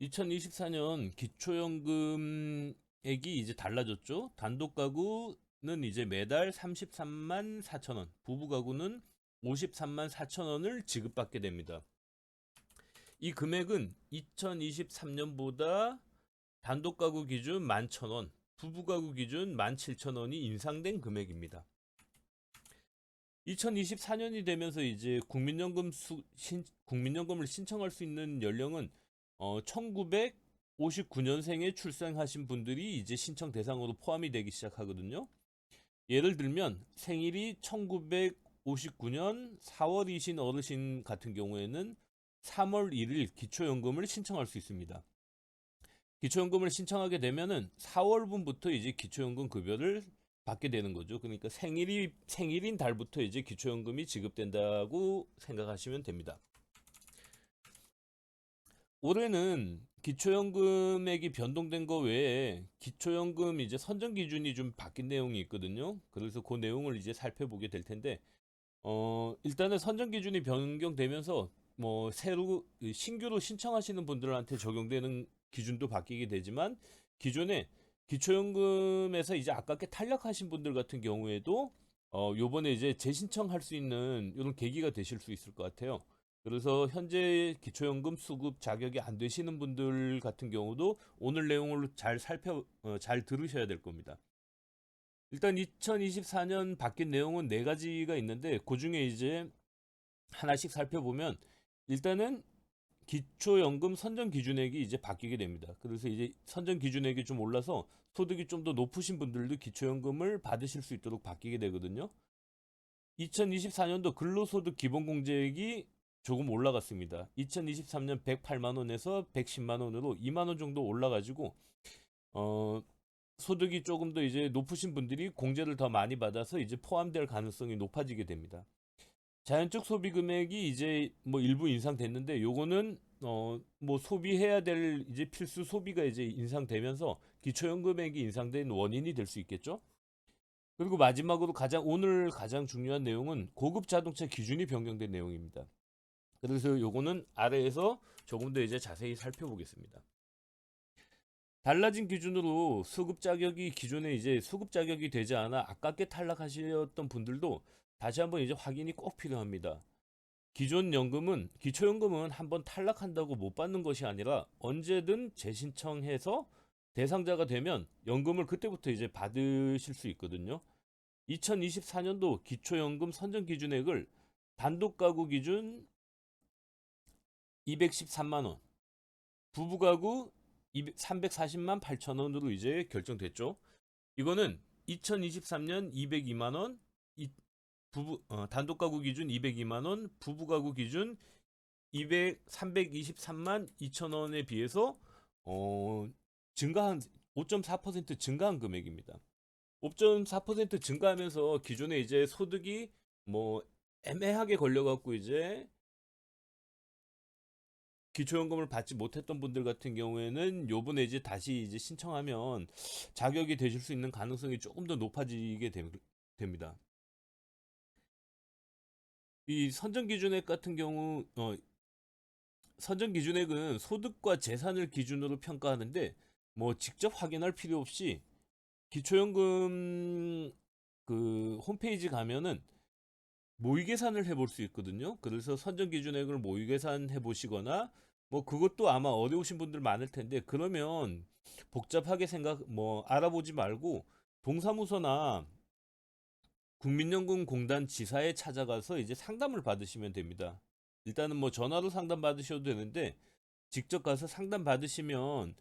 2024년 기초연금액이 이제 달라졌죠. 단독 가구는 이제 매달 33만 4천 원, 부부 가구는 53만 4천 원을 지급받게 됩니다. 이 금액은 2023년보다 단독 가구 기준 11,000원, 부부 가구 기준 17,000원이 인상된 금액입니다. 2024년이 되면서 이제 국민연금 수, 신, 국민연금을 신청할 수 있는 연령은 어, 1959년생에 출생하신 분들이 이제 신청 대상으로 포함이 되기 시작하거든요. 예를 들면 생일이 1959년 4월이신 어르신 같은 경우에는 3월 1일 기초연금을 신청할 수 있습니다. 기초연금을 신청하게 되면은 4월분부터 이제 기초연금 급여를 받게 되는 거죠. 그러니까 생일이 생일인 달부터 이제 기초연금이 지급된다고 생각하시면 됩니다. 올해는 기초연금액이 변동된 거 외에 기초연금 이제 선정 기준이 좀 바뀐 내용이 있거든요. 그래서 그 내용을 이제 살펴보게 될 텐데 어 일단은 선정 기준이 변경되면서 뭐 새로 신규로 신청하시는 분들한테 적용되는 기준도 바뀌게 되지만 기존에 기초연금에서 이제 아깝게 탈락하신 분들 같은 경우에도 어 요번에 이제 재신청할 수 있는 이런 계기가 되실 수 있을 것 같아요. 그래서 현재 기초연금 수급 자격이 안 되시는 분들 같은 경우도 오늘 내용을 잘 살펴 어, 잘 들으셔야 될 겁니다. 일단 2024년 바뀐 내용은 네 가지가 있는데 그 중에 이제 하나씩 살펴보면 일단은 기초연금 선정 기준액이 이제 바뀌게 됩니다. 그래서 이제 선정 기준액이 좀 올라서 소득이 좀 더 높으신 분들도 기초연금을 받으실 수 있도록 바뀌게 되거든요. 2024년도 근로소득 기본공제액이 조금 올라갔습니다. 2023년 108만 원에서 110만 원으로 2만 원 정도 올라가지고 어 소득이 조금 더 이제 높으신 분들이 공제를 더 많이 받아서 이제 포함될 가능성이 높아지게 됩니다. 자연적 소비 금액이 이제 뭐 일부 인상됐는데 요거는 어 뭐 소비해야 될 이제 필수 소비가 이제 인상되면서 기초연금액이 인상된 원인이 될 수 있겠죠. 그리고 마지막으로 가장 오늘 가장 중요한 내용은 고급 자동차 기준이 변경된 내용입니다. 그래서 요거는 아래에서 조금 더 이제 자세히 살펴보겠습니다. 달라진 기준으로 수급 자격이 기존에 이제 수급 자격이 되지 않아 아깝게 탈락하셨던 분들도 다시 한번 이제 확인이 꼭 필요합니다. 기존 연금은 기초연금은 한번 탈락한다고 못 받는 것이 아니라 언제든 재신청해서 대상자가 되면 연금을 그때부터 이제 받으실 수 있거든요. 2024년도 기초연금 선정 기준액을 단독 가구 기준 213만 원, 부부 가구 340만 8천 원으로 이제 결정됐죠. 이거는 2023년 202만 원, 이 부부 어, 단독 가구 기준 202만 원, 부부 가구 기준 200 323만 2천 원에 비해서 어 증가한 5.4% 증가한 금액입니다. 5.4% 증가하면서 기존에 이제 소득이 뭐 애매하게 걸려갖고 이제 기초연금을 받지 못했던 분들 같은 경우에는 요번에 이제 다시 이제 신청하면 자격이 되실 수 있는 가능성이 조금 더 높아지게 됨- 됩니다. 이 선정 기준액 같은 경우 어 선정 기준액은 소득과 재산을 기준으로 평가하는데 뭐 직접 확인할 필요 없이 기초연금 그 홈페이지 가면은 모의 계산을 해볼 수 있거든요. 그래서 선정 기준액을 모의 계산 해 보시거나 뭐 그것도 아마 어려우신 분들 많을 텐데 그러면 복잡하게 생각 뭐 알아보지 말고 동사무소나 국민연금공단 지사에 찾아가서 이제 상담을 받으시면 됩니다. 일단은 뭐 전화로 상담 받으셔도 되는데 직접 가서 상담 받으시면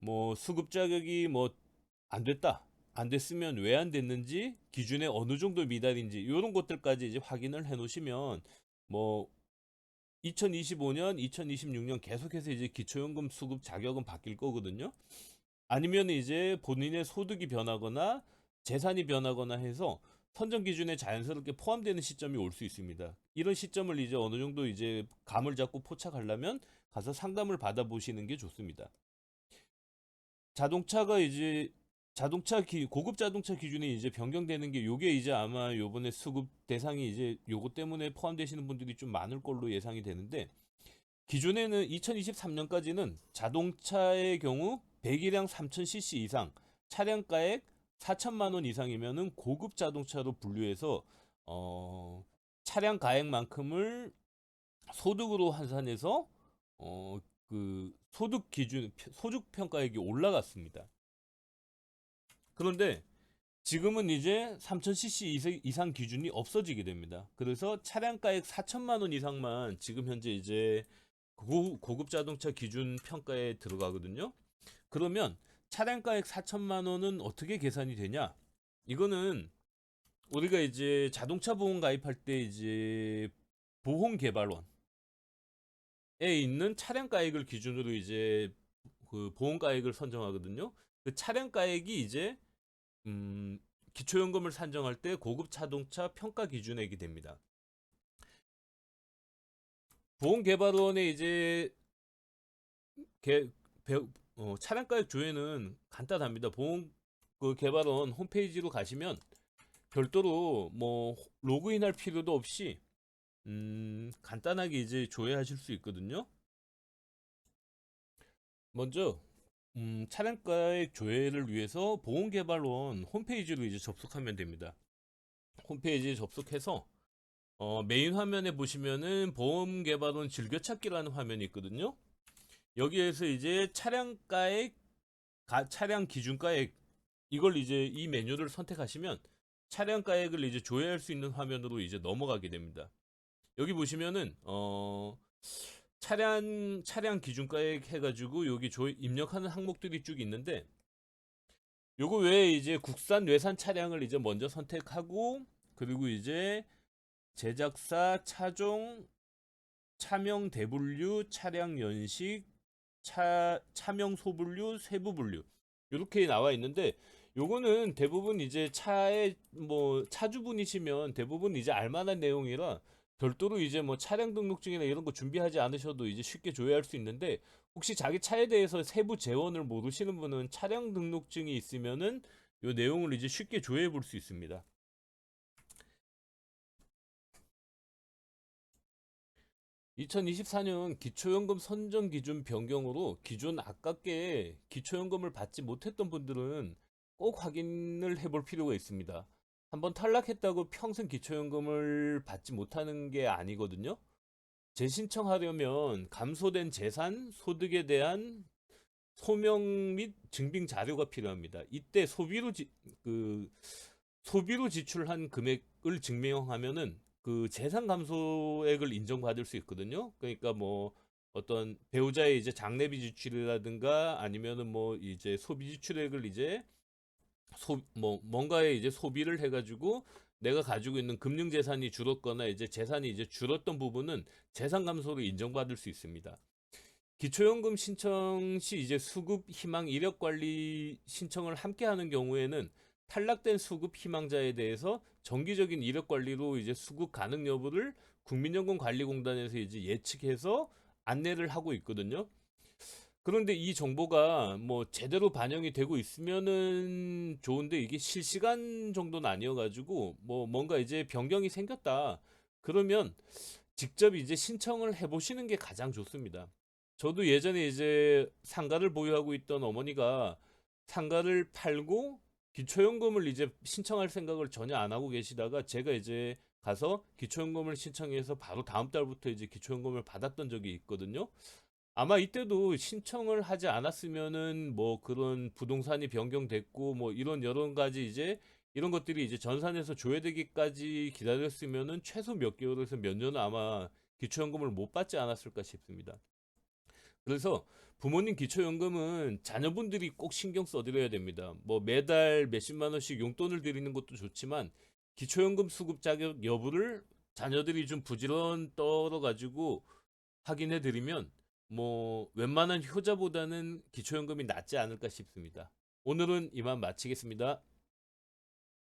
뭐 수급 자격이 뭐 안 됐다. 안 됐으면 왜 안 됐는지 기준에 어느 정도 미달인지 이런 것들까지 이제 확인을 해 놓으시면 뭐 2025년, 2026년 계속해서 이제 기초연금 수급 자격은 바뀔 거거든요. 아니면 이제 본인의 소득이 변하거나 재산이 변하거나 해서 선정 기준에 자연스럽게 포함되는 시점이 올 수 있습니다. 이런 시점을 이제 어느 정도 이제 감을 잡고 포착하려면 가서 상담을 받아보시는 게 좋습니다. 자동차가 이제 자동차 기, 고급 자동차 기준이 이제 변경되는 게 요게 이제 아마 요번에 수급 대상이 이제 요거 때문에 포함되시는 분들이 좀 많을 걸로 예상이 되는데 기존에는 2023년까지는 자동차의 경우 배기량 3000cc 이상, 차량가액 4천만 원 이상이면은 고급 자동차로 분류해서 어, 차량 가액만큼을 소득으로 환산해서 어, 그 소득 기준 소득 평가액이 올라갔습니다. 그런데 지금은 이제 3000cc 이상 기준이 없어지게 됩니다. 그래서 차량가액 4천만 원 이상만 지금 현재 이제 고, 고급 자동차 기준 평가에 들어가거든요. 그러면 차량가액 4천만 원은 어떻게 계산이 되냐? 이거는 우리가 이제 자동차 보험 가입할 때 이제 보험 개발원에 있는 차량가액을 기준으로 이제 그 보험가액을 선정하거든요. 그 차량가액이 이제 음, 기초연금을 산정할 때 고급 자동차 평가 기준액이 됩니다. 보험개발원의 이제 개, 배, 어, 차량가액 조회는 간단합니다. 보험 그 개발원 홈페이지로 가시면 별도로 뭐 로그인할 필요도 없이 음, 간단하게 이제 조회하실 수 있거든요. 먼저 음, 차량가액 조회를 위해서 보험개발원 홈페이지로 이제 접속하면 됩니다. 홈페이지에 접속해서 어, 메인 화면에 보시면은 보험개발원 즐겨찾기라는 화면이 있거든요. 여기에서 이제 차량가액, 가, 차량 기준가액 이걸 이제 이 메뉴를 선택하시면 차량가액을 이제 조회할 수 있는 화면으로 이제 넘어가게 됩니다. 여기 보시면은 어 차량 차량 기준가액 해가지고 여기 조 입력하는 항목들이 쭉 있는데 요거 외에 이제 국산 외산 차량을 이제 먼저 선택하고 그리고 이제 제작사 차종 차명 대분류 차량 연식 차 차명 소분류 세부 분류 이렇게 나와 있는데 요거는 대부분 이제 차의 뭐 차주분이시면 대부분 이제 알만한 내용이라 별도로 이제 뭐 차량 등록증이나 이런 거 준비하지 않으셔도 이제 쉽게 조회할 수 있는데 혹시 자기 차에 대해서 세부 재원을 모르시는 분은 차량 등록증이 있으면은 요 내용을 이제 쉽게 조회해 볼 수 있습니다. (2024년) 기초연금 선정 기준 변경으로 기존 아깝게 기초연금을 받지 못했던 분들은 꼭 확인을 해볼 필요가 있습니다. 한번 탈락했다고 평생 기초연금을 받지 못하는 게 아니거든요. 재신청하려면 감소된 재산, 소득에 대한 소명 및 증빙 자료가 필요합니다. 이때 소비로 지, 그 소비로 지출한 금액을 증명하면은 그 재산 감소액을 인정받을 수 있거든요. 그러니까 뭐 어떤 배우자의 이제 장례비 지출이라든가 아니면은 뭐 이제 소비 지출액을 이제 소, 뭐, 뭔가에 이제 소비를 해가지고 내가 가지고 있는 금융 재산이 줄었거나 이제 재산이 이제 줄었던 부분은 재산 감소로 인정받을 수 있습니다. 기초연금 신청 시 이제 수급 희망 이력 관리 신청을 함께 하는 경우에는 탈락된 수급 희망자에 대해서 정기적인 이력 관리로 이제 수급 가능 여부를 국민연금관리공단에서 이제 예측해서 안내를 하고 있거든요. 그런데 이 정보가 뭐 제대로 반영이 되고 있으면은 좋은데 이게 실시간 정도는 아니어가지고 뭐 뭔가 이제 변경이 생겼다. 그러면 직접 이제 신청을 해보시는 게 가장 좋습니다. 저도 예전에 이제 상가를 보유하고 있던 어머니가 상가를 팔고 기초연금을 이제 신청할 생각을 전혀 안 하고 계시다가 제가 이제 가서 기초연금을 신청해서 바로 다음 달부터 이제 기초연금을 받았던 적이 있거든요. 아마 이때도 신청을 하지 않았으면은 뭐 그런 부동산이 변경됐고 뭐 이런 여러 가지 이제 이런 것들이 이제 전산에서 조회되기까지 기다렸으면은 최소 몇 개월에서 몇 년은 아마 기초연금을 못 받지 않았을까 싶습니다. 그래서 부모님 기초연금은 자녀분들이 꼭 신경 써드려야 됩니다. 뭐 매달 몇십만 원씩 용돈을 드리는 것도 좋지만 기초연금 수급 자격 여부를 자녀들이 좀 부지런 떨어가지고 확인해 드리면 뭐 웬만한 효자보다는 기초연금이 낫지 않을까 싶습니다. 오늘은 이만 마치겠습니다.